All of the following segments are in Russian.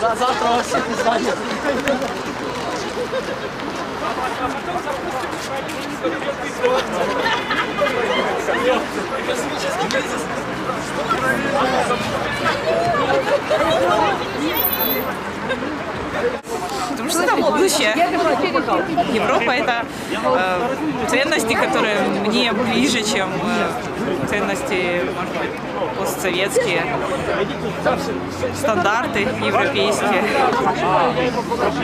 Завтра вас всіх іспанців. Потому Европа это э, ценности, которые мне ближе, чем э, ценности, может быть, постсоветские, стандарты европейские.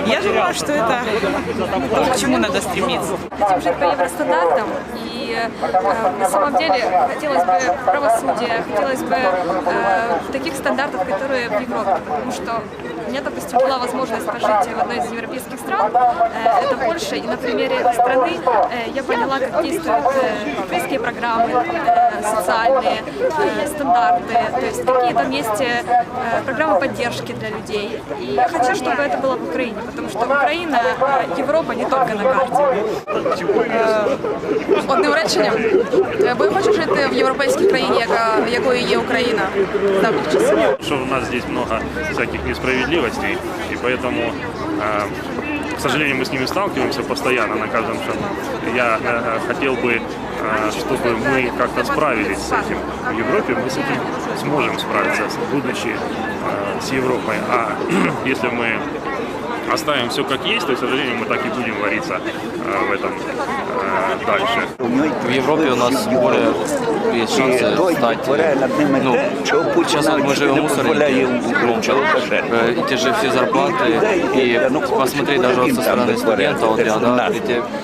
Я думаю, что это то, к чему надо стремиться. хотим жить по евростандартам. И э, на самом деле хотелось бы правосудия, хотелось бы э, таких стандартов, которые в Европе. Потому что у меня, допустим, была возможность пожить в одной из европейских стран, э, это Польша, и на примере страны э, я поняла, как действуют европейские программы, социальные э, стандарты, то есть какие там есть э, программы поддержки для людей. И я хочу, чтобы это было в Украине, потому что Украина, э, Европа не только на карте. Одним реченням, Е, ви хочете жити в європейській країні, яка, якою є Україна з давніх часів? что у нас здесь много всяких несправедливостей, и поэтому, э, к сожалению, мы с ними сталкиваемся постоянно на каждом шагу. Я э, хотел бы, э, чтобы мы как-то справились с этим. В Европе мы с этим сможем справиться, будучи э, с Европой. А если мы оставим все как есть, то, к сожалению, мы так и будем вариться э, в этом э, дальше. В Европе у нас более есть шансы стать, ну, сейчас вот мы живем в мусорнике, э, и те же все зарплаты, и посмотреть даже со стороны студента, вот я,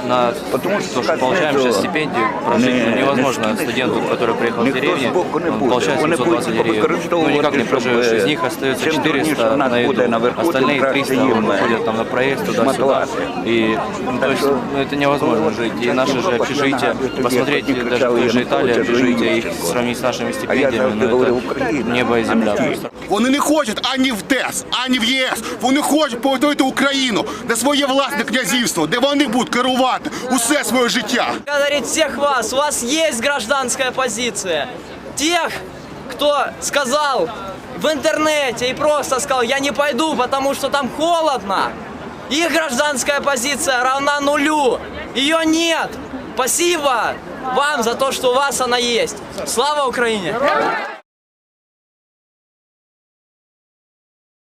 на то, что получаем сейчас стипендию, прожить ну, невозможно студенту, который приехал в деревню, он получает 720 гривен, ну никак не проживешь, из них остается 400 на еду, остальные 300 уходят там на проезд туда-сюда, и ну, то есть ну, это невозможно жить, и наши же общежития, посмотреть даже в той же Италии общежития, их сравнить с нашими стипендиями, ну это небо и земля просто. Вони не хочуть ані в ТЕС, ані в ЄС. Вони хочуть повторити Україну, де своє власне князівство, де вони будуть керувати усе своє життя. Благодарить всех вас. У вас есть гражданская позиция. Тех, кто сказал в интернете и просто сказал, я не пойду, потому что там холодно. Их гражданская позиция равна нулю. Ее нет. Спасибо вам за то, что у вас она есть. Слава Украине!